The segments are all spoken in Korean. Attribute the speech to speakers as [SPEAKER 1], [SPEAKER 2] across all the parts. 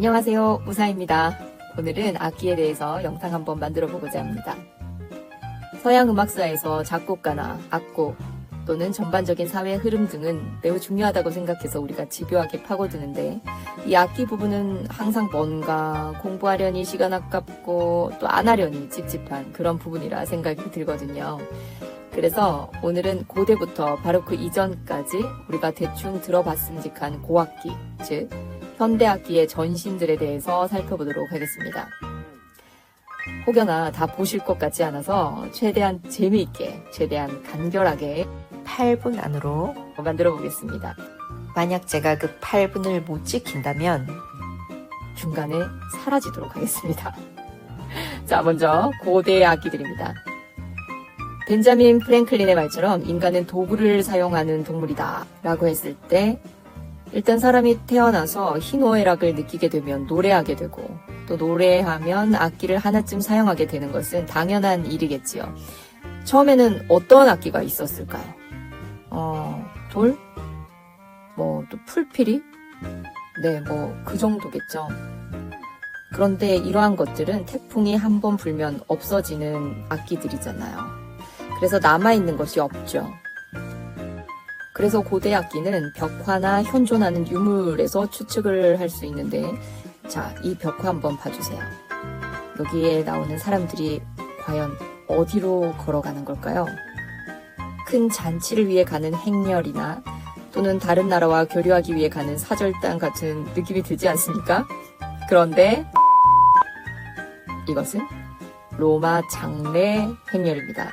[SPEAKER 1] 안녕하세요. 우사입니다. 오늘은 악기에 대해서 영상 한번 만들어 보고자 합니다. 서양 음악사에서 작곡가나 악곡 또는 전반적인 사회 흐름 등은 매우 중요하다고 생각해서 우리가 집요하게 파고드는데 이 악기 부분은 항상 뭔가 공부하려니 시간 아깝고 또 안 하려니 찝찝한 그런 부분이라 생각이 들거든요. 그래서 오늘은 고대부터 바로 그 이전까지 우리가 대충 들어봤음직한 고악기, 즉 현대악기의 전신들에 대해서 살펴보도록 하겠습니다. 혹여나 다 보실 것 같지 않아서 최대한 재미있게, 최대한 간결하게
[SPEAKER 2] 8분 안으로
[SPEAKER 1] 만들어 보겠습니다.
[SPEAKER 2] 만약 제가 그 8분을 못 지킨다면
[SPEAKER 1] 중간에 사라지도록 하겠습니다. 자, 먼저 고대 악기들입니다. 벤자민 프랭클린의 말처럼 인간은 도구를 사용하는 동물이다 라고 했을 때 일단 사람이 태어나서 희노애락을 느끼게 되면 노래하게 되고 또 노래하면 악기를 하나쯤 사용하게 되는 것은 당연한 일이겠지요. 처음에는 어떤 악기가 있었을까요? 어, 돌? 뭐 또 풀피리? 네, 뭐 그 정도겠죠. 그런데 이러한 것들은 태풍이 한 번 불면 없어지는 악기들이잖아요. 그래서 남아있는 것이 없죠. 그래서 고대 악기는 벽화나 현존하는 유물에서 추측을 할 수 있는데, 자, 이 벽화 한번 봐주세요. 여기에 나오는 사람들이 과연 어디로 걸어가는 걸까요? 큰 잔치를 위해 가는 행렬이나 또는 다른 나라와 교류하기 위해 가는 사절단 같은 느낌이 들지 않습니까? 그런데 이것은 로마 장례 행렬입니다.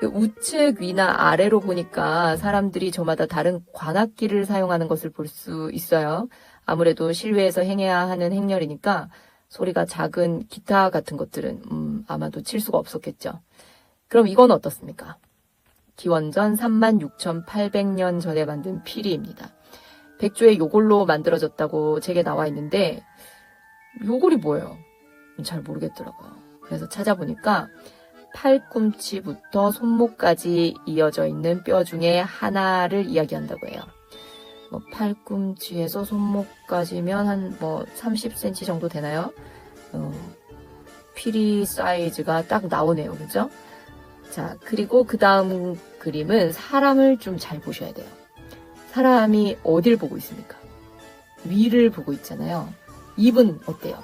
[SPEAKER 1] 그 우측 위나 아래로 보니까 사람들이 저마다 다른 관악기를 사용하는 것을 볼 수 있어요. 아무래도 실외에서 행해야 하는 행렬이니까 소리가 작은 기타 같은 것들은 음, 아마도 칠 수가 없었겠죠. 그럼 이건 어떻습니까? 기원전 36,800년 전에 만든 피리입니다. 백조의 요골로 만들어졌다고 책에 나와 있는데 요골이 뭐예요? 잘 모르겠더라고요. 그래서 찾아보니까 팔꿈치부터 손목까지 이어져 있는 뼈 중에 하나를 이야기한다고 해요. 뭐 팔꿈치에서 손목까지면 한 뭐 30cm 정도 되나요? 어, 피리 사이즈가 딱 나오네요. 그죠? 자, 그리고 그 다음 그림은 사람을 좀 잘 보셔야 돼요. 사람이 어딜 보고 있습니까? 위를 보고 있잖아요. 입은 어때요?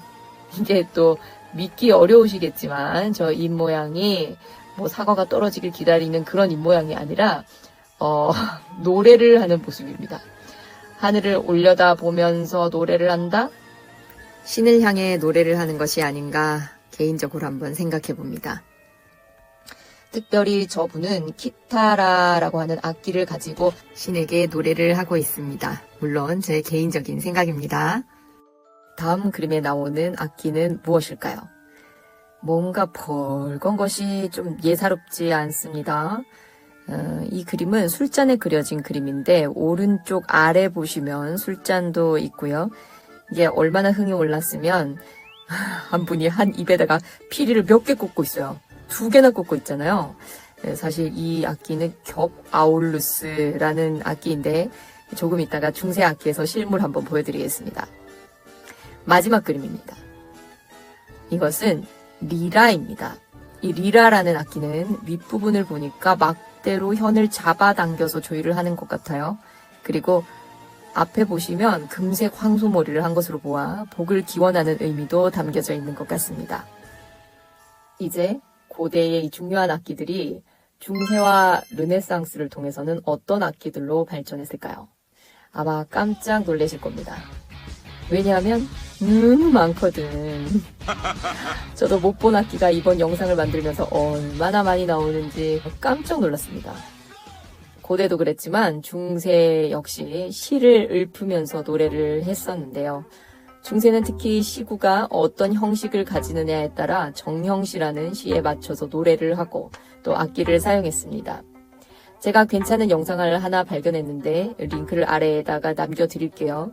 [SPEAKER 1] 이게 또 믿기 어려우시겠지만 저 입 모양이 뭐 사과가 떨어지길 기다리는 그런 입 모양이 아니라 어, 노래를 하는 모습입니다. 하늘을 올려다 보면서 노래를 한다? 신을 향해 노래를 하는 것이 아닌가 개인적으로 한번 생각해 봅니다. 특별히 저분은 키타라라고 하는 악기를 가지고 신에게 노래를 하고 있습니다. 물론 제 개인적인 생각입니다. 다음 그림에 나오는 악기는 무엇일까요? 뭔가 벌건 것이 좀 예사롭지 않습니다. 어, 이 그림은 술잔에 그려진 그림인데 오른쪽 아래 보시면 술잔도 있고요. 이게 얼마나 흥이 올랐으면 한 분이 한 입에다가 피리를 몇 개 꽂고 있어요. 두 개나 꽂고 있잖아요. 네, 사실 이 악기는 겹 아울루스라는 악기인데 조금 이따가 중세 악기에서 실물 한번 보여드리겠습니다. 마지막 그림입니다. 이것은 리라입니다. 이 리라라는 악기는 윗부분을 보니까 막대로 현을 잡아당겨서 조율을 하는 것 같아요. 그리고 앞에 보시면 금색 황소머리를 한 것으로 보아 복을 기원하는 의미도 담겨져 있는 것 같습니다. 이제 고대의 이 중요한 악기들이 중세와 르네상스를 통해서는 어떤 악기들로 발전했을까요? 아마 깜짝 놀라실 겁니다. 왜냐하면 너무 많거든. 저도 못 본 악기가 이번 영상을 만들면서 얼마나 많이 나오는지 깜짝 놀랐습니다. 고대도 그랬지만 중세 역시 시를 읊으면서 노래를 했었는데요. 중세는 특히 시구가 어떤 형식을 가지느냐에 따라 정형시라는 시에 맞춰서 노래를 하고 또 악기를 사용했습니다. 제가 괜찮은 영상을 하나 발견했는데 링크를 아래에다가 남겨드릴게요.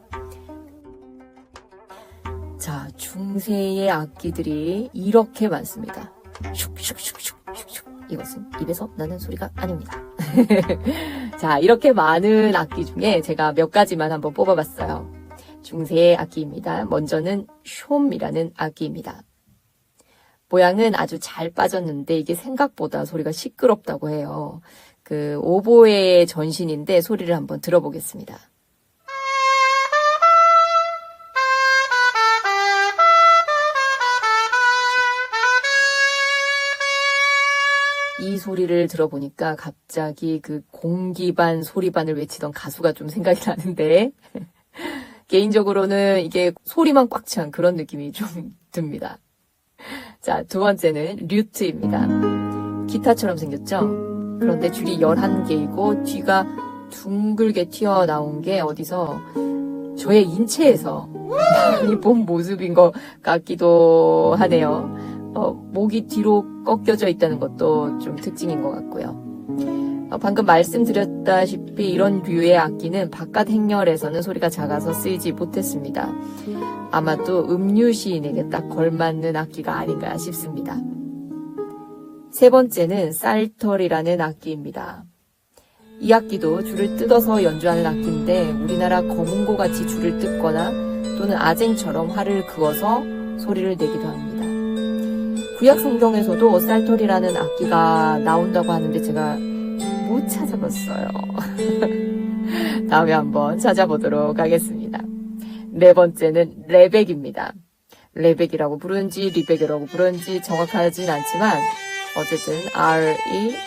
[SPEAKER 1] 자, 중세의 악기들이 이렇게 많습니다. 슉슉슉슉슉슉. 이것은 입에서 나는 소리가 아닙니다. 자, 이렇게 많은 악기 중에 제가 몇 가지만 한번 뽑아봤어요. 중세의 악기입니다. 먼저는 숀이라는 악기입니다. 모양은 아주 잘 빠졌는데 이게 생각보다 소리가 시끄럽다고 해요. 그 오보의 전신인데 소리를 한번 들어보겠습니다. 이 소리를 들어보니까 갑자기 그 공기반 소리반을 외치던 가수가 좀 생각이 나는데 개인적으로는 이게 소리만 꽉 찬 그런 느낌이 좀 듭니다. 자, 두 번째는 류트입니다. 기타처럼 생겼죠? 그런데 줄이 11개이고 뒤가 둥글게 튀어나온 게 어디서 저의 인체에서 많이 본 모습인 것 같기도 하네요. 어, 목이 뒤로 꺾여져 있다는 것도 좀 특징인 것 같고요. 어, 방금 말씀드렸다시피 이런 류의 악기는 바깥 행렬에서는 소리가 작아서 쓰이지 못했습니다. 아마도 음유 시인에게 딱 걸맞는 악기가 아닌가 싶습니다. 세 번째는 쌀털이라는 악기입니다. 이 악기도 줄을 뜯어서 연주하는 악기인데 우리나라 검은고 같이 줄을 뜯거나 또는 아쟁처럼 활을 그어서 소리를 내기도 합니다. 구약 성경에서도 쌀털이라는 악기가 나온다고 하는데 제가 못 찾아봤어요. 다음에 한번 찾아보도록 하겠습니다. 네 번째는 레벡입니다. 레벡이라고 부르는지 리벡이라고 부르는지 정확하진 않지만 어쨌든 R-E-B-E-C라는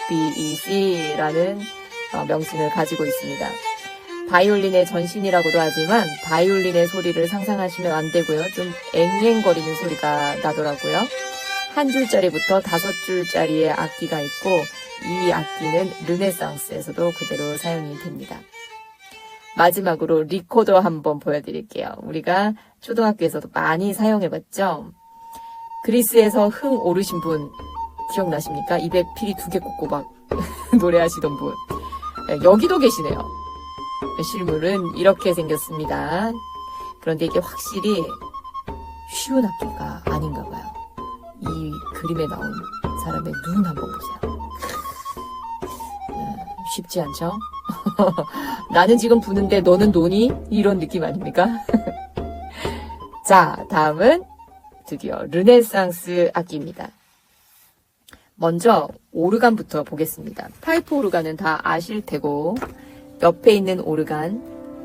[SPEAKER 1] 어, 명칭을 가지고 있습니다. 바이올린의 전신이라고도 하지만 바이올린의 소리를 상상하시면 안 되고요. 좀 앵앵거리는 소리가 나더라고요. 한 줄짜리부터 다섯 줄짜리의 악기가 있고 이 악기는 르네상스에서도 그대로 사용이 됩니다. 마지막으로 리코더 한번 보여드릴게요. 우리가 초등학교에서도 많이 사용해봤죠? 그리스에서 흥 오르신 분 기억나십니까? 입에 피리 두 개 꽂고 막 노래하시던 분. 네, 여기도 계시네요. 실물은 이렇게 생겼습니다. 그런데 이게 확실히 쉬운 악기가 아닌가 봐요. 이 그림에 나온 사람의 눈 한번 보세요. 음, 쉽지 않죠? 나는 지금 부는데 너는 노니? 이런 느낌 아닙니까? 자, 다음은 드디어 르네상스 악기입니다. 먼저 오르간부터 보겠습니다. 파이프 오르간은 다 아실 테고 옆에 있는 오르간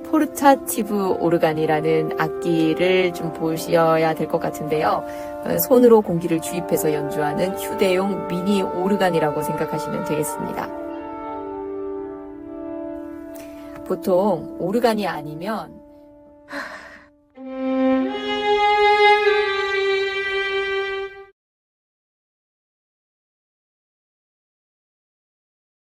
[SPEAKER 1] 포르타티브 오르간이라는 악기를 좀 보셔야 될 것 같은데요. 어, 손으로 공기를 주입해서 연주하는 휴대용 미니 오르간이라고 생각하시면 되겠습니다. 보통 오르간이 아니면